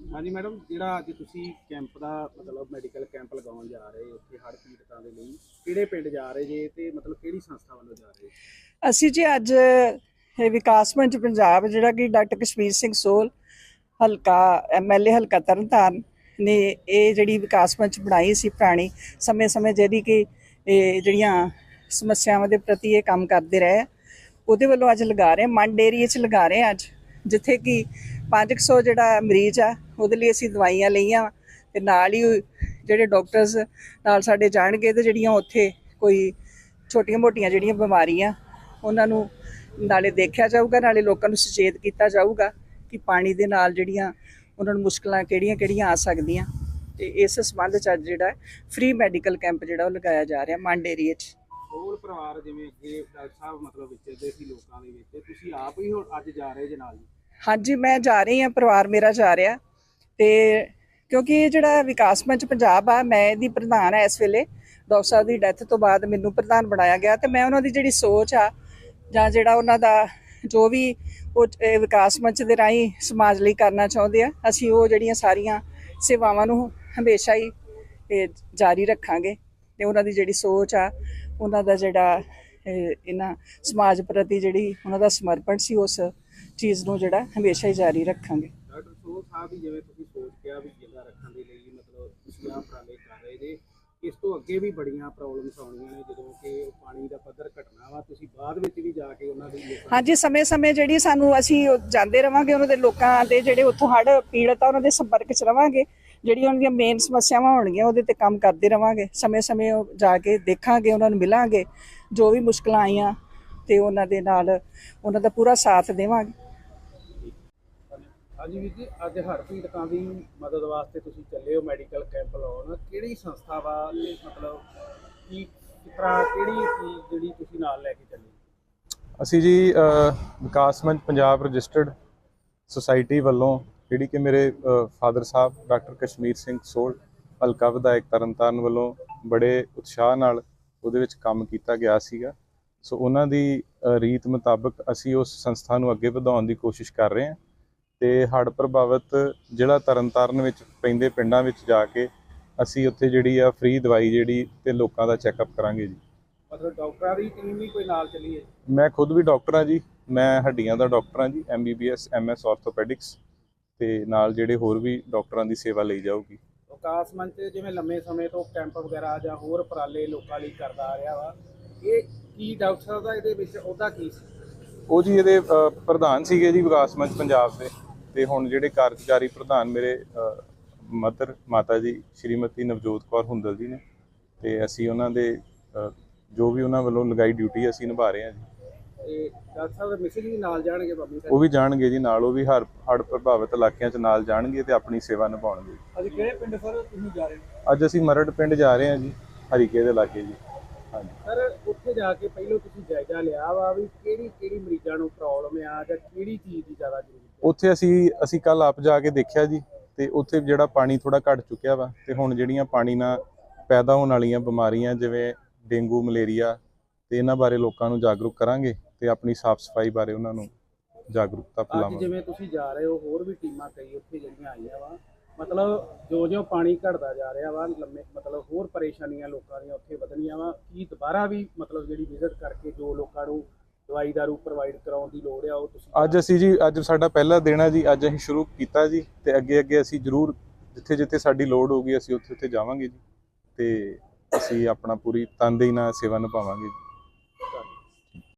ਹਾਂਜੀ ਮੈਡਮ, ਜਿਹੜਾ ਅੱਜ ਤੁਸੀਂ ਕੈਂਪ ਦਾ ਮਤਲਬ ਮੈਡੀਕਲ ਕੈਂਪ ਲਗਾਉਣ ਜਾ ਰਹੇ ਹੋ, ਉੱਥੇ ਹੜ੍ਹ ਪੀੜਤਾਂ ਦੇ ਲਈ, ਕਿਹੜੇ ਪਿੰਡ ਜਾ ਰਹੇ ਜੇ ਤੇ ਮਤਲਬ ਕਿਹੜੀ ਸੰਸਥਾ ਵੱਲੋਂ ਜਾ ਰਹੇ ਅਸੀਂ ਜੀ ਅੱਜ ਇਹ ਵਿਕਾਸ ਮੰਚ ਪੰਜਾਬ, ਜਿਹੜਾ ਕਿ ਡਾਕਟਰ ਕਸ਼ਮੀਰ ਸਿੰਘ ਸੋਲ, ਹਲਕਾ ਐਮਐਲਏ ਹਲਕਾ ਤਰਨਤਾਰਨ ਨੇ ਇਹ ਜਿਹੜੀ ਵਿਕਾਸ ਮੰਚ ਬਣਾਈ ਸੀ ਪੁਰਾਣੀ, ਸਮੇਂ-ਸਮੇਂ ਜਿਹਦੀ ਕਿ ਇਹ ਜਿਹੜੀਆਂ ਸਮੱਸਿਆਵਾਂ ਦੇ ਪ੍ਰਤੀ ਇਹ ਕੰਮ ਕਰਦੇ ਰਹੇ ਆ। ਉਹਦੇ ਵੱਲੋਂ ਅੱਜ ਲਗਾ ਰਹੇ ਮੰਡ ਏਰੀਏ 'ਚ ਲਗਾ ਰਹੇ ਅੱਜ, ਜਿੱਥੇ ਕਿ 500 ਜਿਹੜਾ ਮਰੀਜ਼ ਆ, ਉਹਦੇ ਲਈ ਅਸੀਂ ਦਵਾਈਆਂ ਲਈਆਂ ਤੇ ਨਾਲ ਹੀ ਜਿਹੜੇ ਡਾਕਟਰਸ ਨਾਲ ਸਾਡੇ ਜਾਣਗੇ ਤੇ ਜਿਹੜੀਆਂ ਉੱਥੇ ਕੋਈ ਛੋਟੀਆਂ-ਮੋਟੀਆਂ ਜਿਹੜੀਆਂ ਬਿਮਾਰੀਆਂ, ਉਹਨਾਂ ਨੂੰ ਨਾਲੇ ਦੇਖਿਆ ਜਾਊਗਾ, ਨਾਲੇ ਲੋਕਾਂ ਨੂੰ ਸੁਚੇਤ ਕੀਤਾ ਜਾਊਗਾ ਕਿ ਪਾਣੀ ਦੇ ਨਾਲ ਜਿਹੜੀਆਂ ਉਹਨਾਂ ਨੂੰ ਮੁਸ਼ਕਲਾਂ ਕਿਹੜੀਆਂ-ਕਿਹੜੀਆਂ ਆ ਸਕਦੀਆਂ ਤੇ ਇਸ ਸੰਬੰਧ ਚ ਅੱਜ ਜਿਹੜਾ ਫ੍ਰੀ ਮੈਡੀਕਲ ਕੈਂਪ ਜਿਹੜਾ ਉਹ ਲਗਾਇਆ ਜਾ ਰਿਹਾ ਮੰਡ ਏਰੀਏ 'ਚ। ਹੋਰ ਪਰਿਵਾਰ ਜਿਵੇਂ ਅੱਗੇ ਡਾਕਟਰ ਸਾਹਿਬ ਮਤਲਬ ਵਿਚਰਦੇ ਸੀ ਲੋਕਾਂ ਦੇ ਵਿੱਚ, ਤੁਸੀਂ ਆਪ ਹੀ ਅੱਜ ਜਾ ਰਹੇ ਜੇ ਨਾਲ ਜੀ ਹਾਂਜੀ, ਮੈਂ ਜਾ ਰਹੀ ਹਾਂ, ਪਰਿਵਾਰ ਮੇਰਾ ਜਾ ਰਿਹਾ। ਤੇ ਕਿਉਂਕਿ ਇਹ ਜਿਹੜਾ ਵਿਕਾਸ ਮੰਚ ਪੰਜਾਬ ਆ, ਮੈਂ ਇਹਦੀ ਪ੍ਰਧਾਨ ਆ ਇਸ ਵੇਲੇ। ਡਾਕਟਰ ਸਾਹਿਬ ਦੀ ਡੈਥ ਤੋਂ ਬਾਅਦ ਮੈਨੂੰ ਪ੍ਰਧਾਨ ਬਣਾਇਆ ਗਿਆ ਤੇ ਮੈਂ ਉਹਨਾਂ ਦੀ ਜਿਹੜੀ ਸੋਚ ਆ, ਜਾਂ ਜਿਹੜਾ ਉਹਨਾਂ ਦਾ ਜੋ ਵੀ ਉਹ ਵਿਕਾਸ ਮੰਚ ਦੇ ਰਾਹੀਂ ਸਮਾਜ ਲਈ ਕਰਨਾ ਚਾਹੁੰਦੇ ਆ, ਅਸੀਂ ਉਹ ਜਿਹੜੀਆਂ ਸਾਰੀਆਂ ਸੇਵਾਵਾਂ ਨੂੰ ਹਮੇਸ਼ਾ ਹੀ, ਇਹ ਜਾਰੀ ਰੱਖਾਂਗੇ। ਤੇ ਉਹਨਾਂ ਦੀ ਜਿਹੜੀ ਸੋਚ ਆ, ਉਹਨਾਂ ਦਾ ਜਿਹੜਾ ਇਹਨਾਂ ਸਮਾਜ ਪ੍ਰਤੀ ਜਿਹੜੀ ਉਹਨਾਂ ਦਾ ਸਮਰਪਣ ਸੀ, ਉਸ ਚੀਜ਼ ਨੂੰ ਜਿਹੜਾ ਹਮੇਸ਼ਾ ਹੀ ਜਾਰੀ ਰੱਖਾਂਗੇ। ਡਾਕਟਰ ਸੋਹ ਸਾਹਿਬ ਦੀ ਜਿਵੇਂ ਤੁਸੀਂ ਸੋਚ ਕਿਹਾ ਵੀ ਜਿੰਦਾ ਰੱਖਣ ਦੇ ਲਈ ਮਤਲਬ ਤੁਸੀਂ ਆਹ ਉਪਰਾਲੇ ਕਰ ਰਹੇ ਜੇ ਇਸ ਤੋਂ ਅੱਗੇ ਵੀ ਬੜੀਆਂ ਪ੍ਰੋਬਲਮਸ ਆਉਣੀਆਂ ਨੇ ਜਦੋਂ ਕਿ ਉਹ ਪਾਣੀ ਦਾ ਪੱਧਰ ਘਟਣਾ ਵਾ ਤੁਸੀਂ ਬਾਅਦ ਵਿੱਚ ਵੀ ਜਾ ਕੇ ਉਹਨਾਂ ਦੀ ਲੋਕਾਂ ਹਾਂਜੀ ਸਮੇਂ-ਸਮੇਂ ਜਿਹੜੀ ਸਾਨੂੰ ਅਸੀਂ ਜਾਂਦੇ ਰਵਾਂਗੇ ਉਹਨਾਂ ਦੇ ਲੋਕਾਂ ਦੇ ਜਿਹੜੇ ਉੱਥੋਂ ਹੜ੍ਹ ਪੀੜਤ ਆ ਉਹਨਾਂ ਦੇ ਸੰਪਰਕ 'ਚ ਰਵਾਂਗੇ। ਜਿਹੜੀਆਂ ਉਹਨਾਂ ਦੀਆਂ ਮੇਨ ਸਮੱਸਿਆਵਾਂ ਹੋਣਗੀਆਂ ਉਹਦੇ ਤੇ ਕੰਮ ਕਰਦੇ ਰਵਾਂਗੇ। ਸਮੇਂ-ਸਮੇਂ ਉਹ ਜਾ ਕੇ ਦੇਖਾਂਗੇ ਉਹਨਾਂ ਨੂੰ ਮਿਲਾਂਗੇ। ਜੋ ਵੀ ਮੁਸ਼ਕਲਾਂ ਆਈਆਂ ਤੇ ਉਹਨਾਂ ਦੇ ਨਾਲ ਉਹਨਾਂ ਦਾ ਪੂਰਾ ਸਾਥ ਦੇਵਾਂਗੇ। ਹਾਂਜੀ ਵੀਰ ਜੀ, ਅੱਜ ਹੜ੍ਹ ਪੀੜਤਾਂ ਦੀ ਮਦਦ ਵਾਸਤੇ ਤੁਸੀਂ ਚੱਲੇ ਹੋ ਮੈਡੀਕਲ ਕੈਂਪ ਲਾਉਣ। ਕਿਹੜੀ ਸੰਸਥਾ ਵਾ ਤੇ ਮਤਲਬ ਕੀ ਕਿਸ ਕਿਹੜੀ ਚੀਜ਼ ਜਿਹੜੀ ਤੁਸੀਂ ਨਾਲ ਲੈ ਕੇ ਚੱਲੇ? ਅਸੀਂ ਜੀ ਵਿਕਾਸ ਮੰਚ ਪੰਜਾਬ ਰਜਿਸਟਰਡ ਸੁਸਾਇਟੀ ਵੱਲੋਂ ਜਿਹੜੀ ਕਿ ਮੇਰੇ ਫਾਦਰ ਸਾਹਿਬ ਡਾਕਟਰ ਕਸ਼ਮੀਰ ਸਿੰਘ ਸੋਲ, ਹਲਕਾ ਵਿਧਾਇਕ ਤਰਨਤਾਰਨ ਵੱਲੋਂ ਬੜੇ ਉਤਸ਼ਾਹ ਨਾਲ ਉਹਦੇ ਵਿੱਚ ਕੰਮ ਕੀਤਾ ਗਿਆ ਸੀਗਾ। ਸੋ ਉਹਨਾਂ ਦੀ ਰੀਤ ਮੁਤਾਬਕ ਅਸੀਂ ਉਸ ਸੰਸਥਾ ਨੂੰ ਅੱਗੇ ਵਧਾਉਣ ਦੀ ਕੋਸ਼ਿਸ਼ ਕਰ ਰਹੇ ਹਾਂ। ਤੇ ਹੜ੍ਹ ਪ੍ਰਭਾਵਿਤ ਜ਼ਿਲ੍ਹਾ ਤਰਨਤਾਰਨ ਵਿੱਚ ਪੈਂਦੇ ਪਿੰਡਾਂ ਵਿੱਚ ਜਾ ਕੇ ਅਸੀਂ ਉੱਥੇ ਜਿਹੜੀ ਆ ਫ੍ਰੀ ਦਵਾਈ ਜਿਹੜੀ ਤੇ ਲੋਕਾਂ ਦਾ ਚੈੱਕਅਪ ਕਰਾਂਗੇ ਜੀ। ਮਤਲਬ ਡਾਕਟਰਾਂ ਦੀ ਟੀਮ ਵੀ ਕੋਈ ਨਾਲ ਚੱਲੀ ਹੈ? ਮੈਂ ਖੁਦ ਵੀ ਡਾਕਟਰ ਹਾਂ ਜੀ। ਮੈਂ ਹੱਡੀਆਂ ਦਾ ਡਾਕਟਰ ਹਾਂ ਜੀ ਐਮਬੀਬੀਐਸ ਐਮਐਸ ਆਰਥੋਪੈਡਿਕਸ ਤੇ ਨਾਲ ਜਿਹੜੇ ਹੋਰ ਵੀ ਡਾਕਟਰਾਂ ਦੀ ਸੇਵਾ ਲਈ ਜਾਊਗੀ। ਵਿਕਾਸ ਮੰਚ ਜਿਵੇਂ ਲੰਮੇ ਸਮੇਂ ਤੋਂ ਕੈਂਪ ਵਗੈਰਾ ਜਾਂ ਹੋਰ ਉਪਰਾਲੇ ਲੋਕਾਂ ਲਈ ਕਰਦਾ ਆ ਰਿਹਾ ਵਾ ਇਹ ਕੀ ਡਾਕਟਰ ਦਾ ਇਹਦੇ ਵਿੱਚ ਉਹਦਾ ਕੀ ਸੀ? ਉਹ ਜੀ ਇਹਦੇ ਪ੍ਰਧਾਨ ਸੀਗੇ ਜੀ ਵਿਕਾਸ ਮੰਚ ਪੰਜਾਬ ਦੇ। ਤੇ ਹੁਣ ਜਿਹੜੇ ਕਾਰਜਕਾਰੀ ਪ੍ਰਧਾਨ ਮੇਰੇ ਮਦਰ ਮਾਤਾ ਜੀ ਸ਼੍ਰੀਮਤੀ ਨਵਜੋਤ ਕੌਰ ਹੁੰਦਲ ਜੀ ਨੇ ਤੇ ਅਸੀਂ ਉਹਨਾਂ ਦੇ ਜੋ ਵੀ ਉਹਨਾਂ ਵੱਲੋਂ ਲਗਾਈ ਡਿਊਟੀ ਅਸੀਂ ਨਿਭਾ ਰਹੇ ਹਾਂ ਜੀ। ਤੇ ਡਾਕਟਰ ਸਾਹਿਬ ਦੇ ਮਿਸਿਸ ਵੀ ਨਾਲ ਜਾਣਗੇ ਬਾਬੂ ਸਾਹਿਬ ਉਹ ਵੀ ਜਾਣਗੇ ਜੀ ਨਾਲ ਉਹ ਵੀ ਹਰ ਹੜ੍ਹ ਪ੍ਰਭਾਵਿਤ ਇਲਾਕਿਆਂ 'ਚ ਨਾਲ ਜਾਣਗੇ ਤੇ ਆਪਣੀ ਸੇਵਾ ਨਿਭਾਉਣਗੇ। ਅੱਜ ਕਿਹੜੇ ਪਿੰਡ ਸਰ ਤੁਸੀਂ ਜਾ ਰਹੇ ਹੋ? ਅੱਜ ਅਸੀਂ ਮਰੜ ਪਿੰਡ ਜਾ ਰਹੇ ਹਾਂ ਜੀ ਹਰੀਕੇ ਦੇ ਇਲਾਕੇ ਜੀ। ਹਾਂਜੀ। ਸਰ ਉੱਥੇ ਜਾ ਕੇ ਪਹਿਲਾਂ ਤੁਸੀਂ ਜਾਇਜ਼ਾ ਲਿਆ ਵਾ ਵੀ ਕਿਹੜੀ ਕਿਹੜੀ ਮਰੀਜ਼ਾਂ ਨੂੰ ਪ੍ਰੋਬਲਮ ਆ ਜਾਂ ਕਿਹੜੀ ਚੀਜ਼ ਦੀ ਜ਼ਿਆਦਾ ਜ਼ਰੂਰਤ ਹੈ ਉੱਥੇ ਅਸੀਂ ਅਸੀਂ ਕੱਲ ਆਪ ਜਾ ਕੇ ਦੇਖਿਆ ਜੀ ਤੇ ਉੱਥੇ ਜਿਹੜਾ ਪਾਣੀ ਥੋੜਾ ਘਟ ਚੁੱਕਿਆ ਵਾ ਤੇ ਹੁਣ ਜਿਹੜੀਆਂ ਪਾਣੀ ਨਾਲ ਪੈਦਾ ਹੋਣ ਵਾਲੀਆਂ ਬਿਮਾਰੀਆਂ ਜਿਵੇਂ ਡੇਂਗੂ ਮਲੇਰੀਆ ਤੇ ਇਹਨਾਂ ਬਾਰੇ ਲੋਕਾਂ ਨੂੰ ਜਾਗਰੂਕ ਕਰਾਂਗੇ ਤੇ ਆਪਣੀ ਸਾਫ਼ ਸਫ਼ਾਈ ਬਾਰੇ ਉਹਨਾਂ ਨੂੰ ਜਾਗਰੂਕਤਾ ਅੱਜ ਫੈਲਾਵਾਂਗੇ। ਜਿਵੇਂ ਤੁਸੀਂ ਜਾ ਰਹੇ ਹੋ ਹੋਰ ਵੀ ਟੀਮਾਂ ਕਈ ਉੱਥੇ ਜਿਹੜੀਆਂ ਆਈਆਂ ਵਾ ਮਤਲਬ ਜੋ ਜੋ ਪਾਣੀ ਘਟਦਾ ਜਾ ਰਿਹਾ ਵਾ, ਲੰਮੇ, ਮਤਲਬ ਹੋਰ ਪਰੇਸ਼ਾਨੀਆਂ ਲੋਕਾਂ ਦੀਆਂ ਉੱਥੇ ਵਧਣੀਆਂ ਵਾ, ਕੀ ਦੁਬਾਰਾ ਵੀ ਮਤਲਬ ਜਿਹੜੀ ਵਿਜ਼ਿਟ ਕਰਕੇ ਜੋ ਲੋਕਾਂ ਨੂੰ ਦਵਾਈ ਦਾਰੂ ਪ੍ਰੋਵਾਈਡ ਕਰਾਉਣ ਦੀ ਲੋੜ ਆ, ਉਹ ਤੁਸੀਂ ਅੱਜ ਅਸੀਂ ਜੀ, ਅੱਜ ਸਾਡਾ ਪਹਿਲਾ ਦਿਨ ਹੈ ਜੀ, ਅੱਜ ਅਸੀਂ ਸ਼ੁਰੂ ਕੀਤਾ ਜੀ, ਤੇ ਅੱਗੇ ਅੱਗੇ ਅਸੀਂ ਜ਼ਰੂਰ ਜਿੱਥੇ ਜਿੱਥੇ ਸਾਡੀ ਲੋੜ ਹੋਊਗੀ, ਅਸੀਂ ਉੱਥੇ ਉੱਥੇ ਜਾਵਾਂਗੇ ਜੀ, ਤੇ ਅਸੀਂ ਆਪਣਾ ਪੂਰੀ ਤਨਦੇਹੀ ਨਾਲ ਸੇਵਾ ਨਿਭਾਵਾਂਗੇ ਜੀ।